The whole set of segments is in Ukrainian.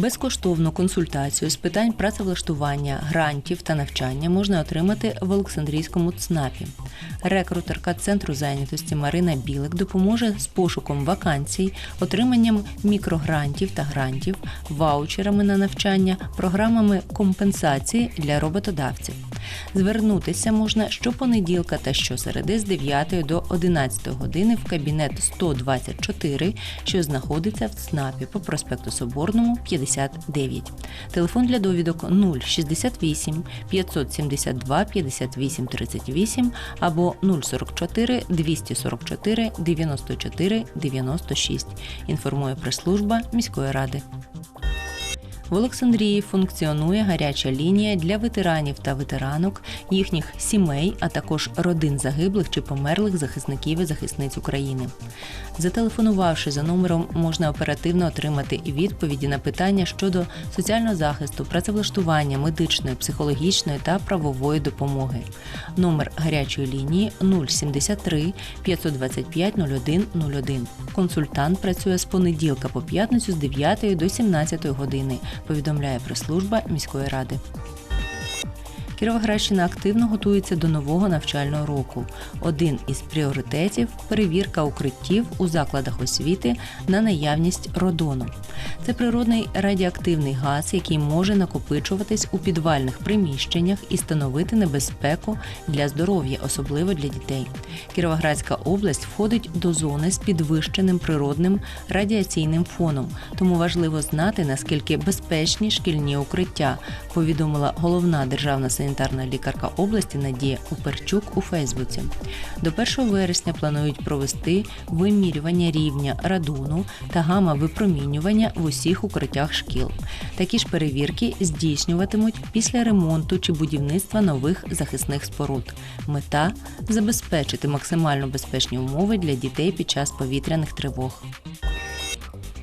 Безкоштовну консультацію з питань працевлаштування, грантів та навчання можна отримати в Олександрійському ЦНАПі. Рекрутерка Центру зайнятості Марина Білик допоможе з пошуком вакансій, отриманням мікрогрантів та грантів, ваучерами на навчання, програмами компенсації для роботодавців. Звернутися можна щопонеділка та щосереди з 9 до 11 години в кабінет 124, що знаходиться в ЦНАПі по проспекту Соборному 59. Телефон для довідок 068 572 58 38 або 044 244 94 96. Інформує прес-служба міської ради. В Олександрії функціонує гаряча лінія для ветеранів та ветеранок, їхніх сімей, а також родин загиблих чи померлих захисників і захисниць України. Зателефонувавши за номером, можна оперативно отримати відповіді на питання щодо соціального захисту, працевлаштування, медичної, психологічної та правової допомоги. Номер гарячої лінії 073 525 01 01. Консультант працює з понеділка по п'ятницю з 9 до 17 години повідомляє прес-служба міської ради. Кіровоградщина активно готується до нового навчального року. Один із пріоритетів перевірка укриттів у закладах освіти на наявність родону. Це природний радіоактивний газ, який може накопичуватись у підвальних приміщеннях і становити небезпеку для здоров'я, особливо для дітей. Кіровоградська область входить до зони з підвищеним природним радіаційним фоном, тому важливо знати наскільки безпечні шкільні укриття, повідомила головна державна санітарна лікарка області Надія Уперчук у Фейсбуці. До 1 вересня планують провести вимірювання рівня радону та гама випромінювання в усіх укриттях шкіл. Такі ж перевірки здійснюватимуть після ремонту чи будівництва нових захисних споруд. Мета забезпечити максимально безпечні умови для дітей під час повітряних тривог.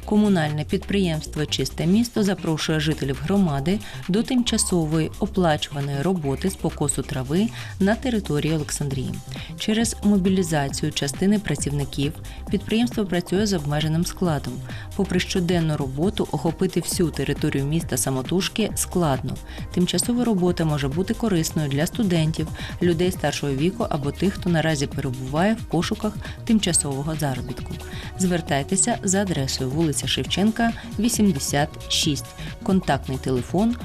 Комунальне підприємство Чисте місто запрошує жителів громади до тимчасової оплачуваної роботи з покосу трави на території Олександрії. Через мобілізацію частини працівників підприємство працює з обмеженим складом. Попри щоденну роботу, охопити всю територію міста самотужки складно. Тимчасова робота може бути корисною для студентів, людей старшого віку або тих, хто наразі перебуває в пошуках тимчасового заробітку. Звертайтеся за адресою вулиця Шевченка, 86, контактний телефон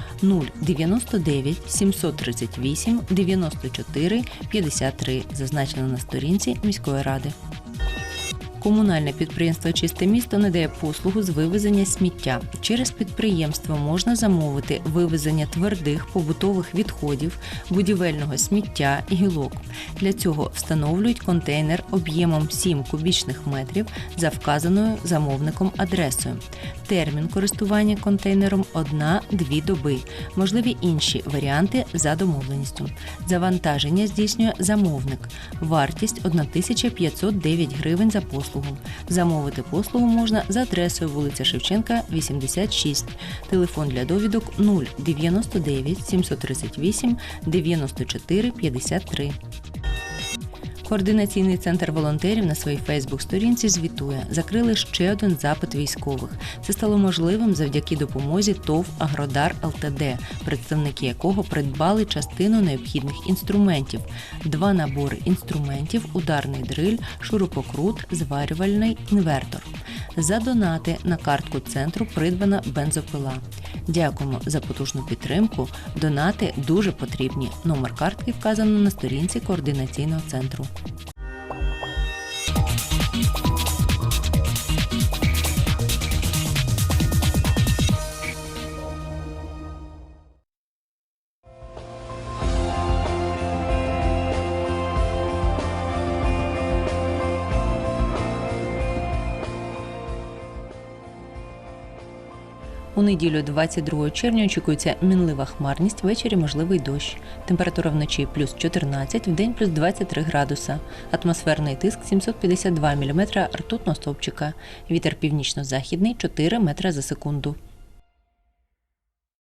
099 738 94 53, зазначено на сторінці міської ради. Комунальне підприємство Чисте місто надає послугу з вивезення сміття. Через підприємство можна замовити вивезення твердих побутових відходів, будівельного сміття гілок. Для цього встановлюють контейнер об'ємом 7 кубічних метрів за вказаною замовником адресою. Термін користування контейнером 1-2 доби. Можливі інші варіанти за домовленістю. Завантаження здійснює замовник. Вартість 1509 гривень за послугу. Замовити послугу можна за адресою вулиця Шевченка, 86. Телефон для довідок 099 738 94 53. Координаційний центр волонтерів на своїй Фейсбук-сторінці звітує, закрили ще один запит військових. Це стало можливим завдяки допомозі ТОВ Агродар ЛТД, представники якого придбали частину необхідних інструментів: два набори інструментів, ударний дриль, шурупокрут, зварювальний інвертор. За донати на картку центру придбана бензопила. Дякуємо за потужну підтримку. Донати дуже потрібні. Номер картки вказано на сторінці координаційного центру. У неділю 22 червня очікується мінлива хмарність, ввечері можливий дощ. Температура вночі плюс 14, вдень плюс 23 градуса. Атмосферний тиск 752 мм ртутного стовпчика. Вітер північно-західний 4 метри за секунду.